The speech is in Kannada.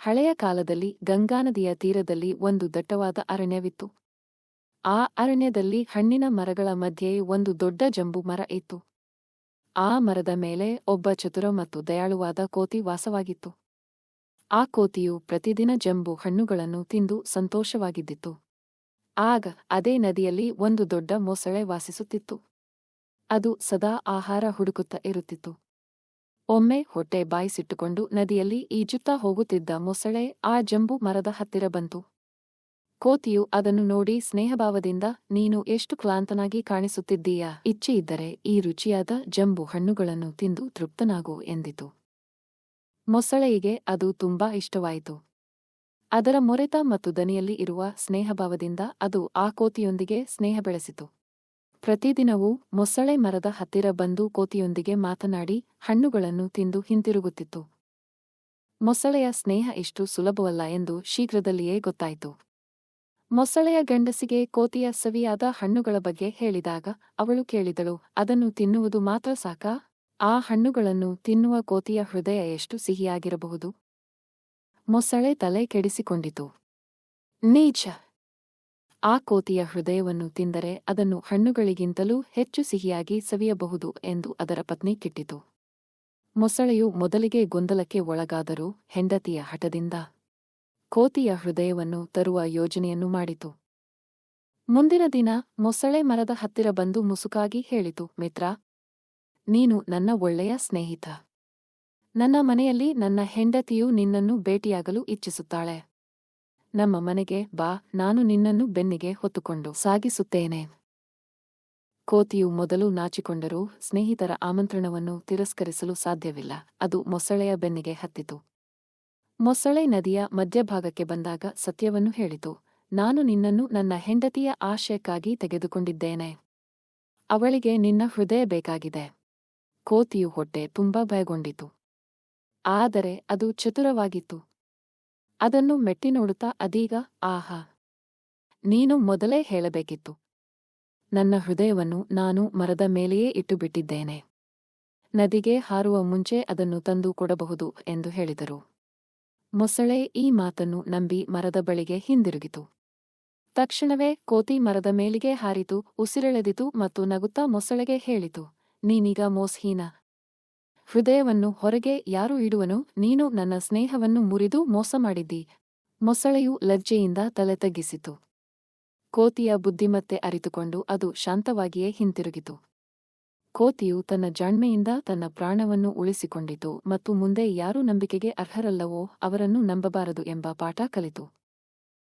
ಹಳೆಯ ಕಾಲದಲ್ಲಿ ಗಂಗಾ ನದಿಯ ತೀರದಲ್ಲಿ ಒಂದು ದಟ್ಟವಾದ ಅರಣ್ಯವಿತ್ತು. ಆ ಅರಣ್ಯದಲ್ಲಿ ಹಣ್ಣಿನ ಮರಗಳ ಮಧ್ಯೆ ಒಂದು ದೊಡ್ಡ ಜಂಬು ಮರ ಇತ್ತು. ಆ ಮರದ ಮೇಲೆ ಒಬ್ಬ ಚತುರ ಮತ್ತು ದಯಾಳುವಾದ ಕೋತಿ ವಾಸವಾಗಿತ್ತು. ಆ ಕೋತಿಯು ಪ್ರತಿದಿನ ಜಂಬು ಹಣ್ಣುಗಳನ್ನು ತಿಂದು ಸಂತೋಷವಾಗಿದ್ದಿತು ಆಗ ಅದೇ ನದಿಯಲ್ಲಿ ಒಂದು ದೊಡ್ಡ ಮೊಸಳೆ ವಾಸಿಸುತ್ತಿತ್ತು. ಅದು ಸದಾ ಆಹಾರ ಹುಡುಕುತ್ತಾ ಇರುತ್ತಿತ್ತು. ಒಮ್ಮೆ ಹೊಟ್ಟೆ ಬಾಯಿಸಿಟ್ಟುಕೊಂಡು ನದಿಯಲ್ಲಿ ಈಜುತ್ತಾ ಹೋಗುತ್ತಿದ್ದ ಮೊಸಳೆ ಆ ಜಂಬು ಮರದ ಹತ್ತಿರ ಬಂತು. ಕೋತಿಯು ಅದನ್ನು ನೋಡಿ ಸ್ನೇಹಭಾವದಿಂದ, ನೀನು ಎಷ್ಟು ಕ್ಲಾಂತನಾಗಿ ಕಾಣಿಸುತ್ತಿದ್ದೀಯಾ? ಇಚ್ಛೆಯಿದ್ದರೆ ಈ ರುಚಿಯಾದ ಜಂಬು ಹಣ್ಣುಗಳನ್ನು ತಿಂದು ತೃಪ್ತನಾಗು, ಎಂದಿತು. ಮೊಸಳೆಯಿಗೆ ಅದು ತುಂಬಾ ಇಷ್ಟವಾಯಿತು. ಅದರ ಮೊರೆತ ಮತ್ತು ದನಿಯಲ್ಲಿ ಇರುವ ಸ್ನೇಹಭಾವದಿಂದ ಅದು ಆ ಕೋತಿಯೊಂದಿಗೆ ಸ್ನೇಹ ಬೆಳೆಸಿತು. ಪ್ರತಿದಿನವೂ ಮೊಸಳೆ ಮರದ ಹತ್ತಿರ ಬಂದು ಕೋತಿಯೊಂದಿಗೆ ಮಾತನಾಡಿ ಹಣ್ಣುಗಳನ್ನು ತಿಂದು ಹಿಂತಿರುಗುತ್ತಿತ್ತು. ಮೊಸಳೆಯ ಸ್ನೇಹ ಇಷ್ಟು ಸುಲಭವಲ್ಲ ಎಂದು ಶೀಘ್ರದಲ್ಲಿಯೇ ಗೊತ್ತಾಯಿತು. ಮೊಸಳೆಯ ಗಂಡಸಿಗೆ ಕೋತಿಯ ಸವಿಯಾದ ಹಣ್ಣುಗಳ ಬಗ್ಗೆ ಹೇಳಿದಾಗ ಅವಳು ಕೇಳಿದಳು, ಅದನ್ನು ತಿನ್ನುವುದು ಮಾತ್ರ ಸಾಕಾ? ಆ ಹಣ್ಣುಗಳನ್ನು ತಿನ್ನುವ ಕೋತಿಯ ಹೃದಯ ಎಷ್ಟು ಸಿಹಿಯಾಗಿರಬಹುದು? ಮೊಸಳೆ ತಲೆ ಕೆಡಿಸಿಕೊಂಡಿತು. ನೀಚ! ಆ ಕೋತಿಯ ಹೃದಯವನ್ನು ತಿಂದರೆ ಅದನ್ನು ಹಣ್ಣುಗಳಿಗಿಂತಲೂ ಹೆಚ್ಚು ಸಿಹಿಯಾಗಿ ಸವಿಯಬಹುದು ಎಂದು ಅದರ ಪತ್ನಿ ಕಿಟ್ಟಿತು. ಮೊಸಳೆಯು ಮೊದಲಿಗೆ ಗೊಂದಲಕ್ಕೆ ಒಳಗಾದರೂ ಹೆಂಡತಿಯ ಹಠದಿಂದ ಕೋತಿಯ ಹೃದಯವನ್ನು ತರುವ ಯೋಜನೆಯನ್ನು ಮಾಡಿತು. ಮುಂದಿನ ದಿನ ಮೊಸಳೆ ಮರದ ಹತ್ತಿರ ಬಂದು ಮುಸುಕಾಗಿ ಹೇಳಿತು, ಮಿತ್ರ, ನೀನು ನನ್ನ ಒಳ್ಳೆಯ ಸ್ನೇಹಿತ. ನನ್ನ ಮನೆಯಲ್ಲಿ ನನ್ನ ಹೆಂಡತಿಯು ನಿನ್ನನ್ನು ಭೇಟಿಯಾಗಲು ಇಚ್ಛಿಸುತ್ತಾಳೆ. ನಮ್ಮ ಮನೆಗೆ ಬಾ, ನಾನು ನಿನ್ನನ್ನು ಬೆನ್ನಿಗೆ ಹೊತ್ತುಕೊಂಡು ಸಾಗಿಸುತ್ತೇನೆ. ಕೋತಿಯು ಮೊದಲು ನಾಚಿಕೊಂಡರೂ ಸ್ನೇಹಿತರ ಆಮಂತ್ರಣವನ್ನು ತಿರಸ್ಕರಿಸಲು ಸಾಧ್ಯವಿಲ್ಲ. ಅದು ಮೊಸಳೆಯ ಬೆನ್ನಿಗೆ ಹತ್ತಿತು. ಮೊಸಳೆ ನದಿಯ ಮಧ್ಯಭಾಗಕ್ಕೆ ಬಂದಾಗ ಸತ್ಯವನ್ನು ಹೇಳಿತು. ನಾನು ನಿನ್ನನ್ನು ನನ್ನ ಹೆಂಡತಿಯ ಆಶಯಕ್ಕಾಗಿ ತೆಗೆದುಕೊಂಡಿದ್ದೇನೆ. ಅವಳಿಗೆ ನಿನ್ನ ಹೃದಯ ಬೇಕಾಗಿದೆ. ಕೋತಿಯು ಹೊಟ್ಟೆ ತುಂಬಾ ಭಯಗೊಂಡಿತು. ಆದರೆ ಅದು ಚತುರವಾಗಿತ್ತು. ಅದನ್ನು ಮೆಟ್ಟಿ ನೋಡುತ್ತಾ ಅದೀಗ, ಆಹಾ, ನೀನು ಮೊದಲೇ ಹೇಳಬೇಕಿತ್ತು. ನನ್ನ ಹೃದಯವನ್ನು ನಾನು ಮರದ ಮೇಲೆಯೇ ಇಟ್ಟುಬಿಟ್ಟಿದ್ದೇನೆ. ನದಿಗೆ ಹಾರುವ ಮುಂಚೆ ಅದನ್ನು ತಂದು ಕೊಡಬಹುದು, ಎಂದು ಹೇಳಿದರು. ಮೊಸಳೆ ಈ ಮಾತನ್ನು ನಂಬಿ ಮರದ ಬಳಿಗೆ ಹಿಂದಿರುಗಿತು. ತಕ್ಷಣವೇ ಕೋತಿ ಮರದ ಮೇಲಿಗೆ ಹಾರಿತು, ಉಸಿರೆಳೆದಿತು ಮತ್ತು ನಗುತ್ತಾ ಮೊಸಳೆಗೆ ಹೇಳಿತು, ನೀನೀಗ ಮೋಸ್ಹೀನ. ಹೃದಯವನ್ನು ಹೊರಗೆ ಯಾರು ಇಡುವನು? ನೀನು ನನ್ನ ಸ್ನೇಹವನ್ನು ಮುರಿದು ಮೋಸ ಮಾಡಿದ್ದಿ. ಮೊಸಳೆಯು ಲಜ್ಜೆಯಿಂದ ತಲೆ ತಗ್ಗಿಸಿತು ಕೋತಿಯ ಬುದ್ಧಿಮತ್ತೆ ಅರಿತುಕೊಂಡು ಅದು ಶಾಂತವಾಗಿಯೇ ಹಿಂತಿರುಗಿತು. ಕೋತಿಯು ತನ್ನ ಜಾಣ್ಮೆಯಿಂದ ತನ್ನ ಪ್ರಾಣವನ್ನು ಉಳಿಸಿಕೊಂಡಿತು ಮತ್ತು ಮುಂದೆ ಯಾರು ನಂಬಿಕೆಗೆ ಅರ್ಹರಲ್ಲವೋ ಅವರನ್ನು ನಂಬಬಾರದು ಎಂಬ ಪಾಠ ಕಲಿತು.